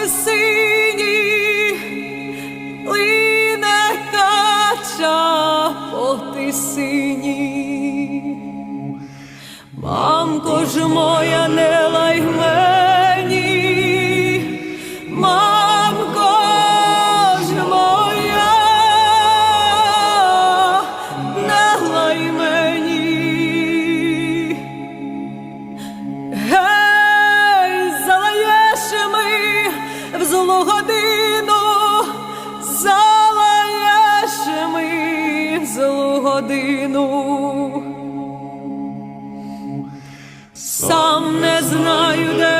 морі сині лине кача по тисині. Мамко ж моя не лайме. Злу годину, залаєш ми злу годину. Сам не знаю, де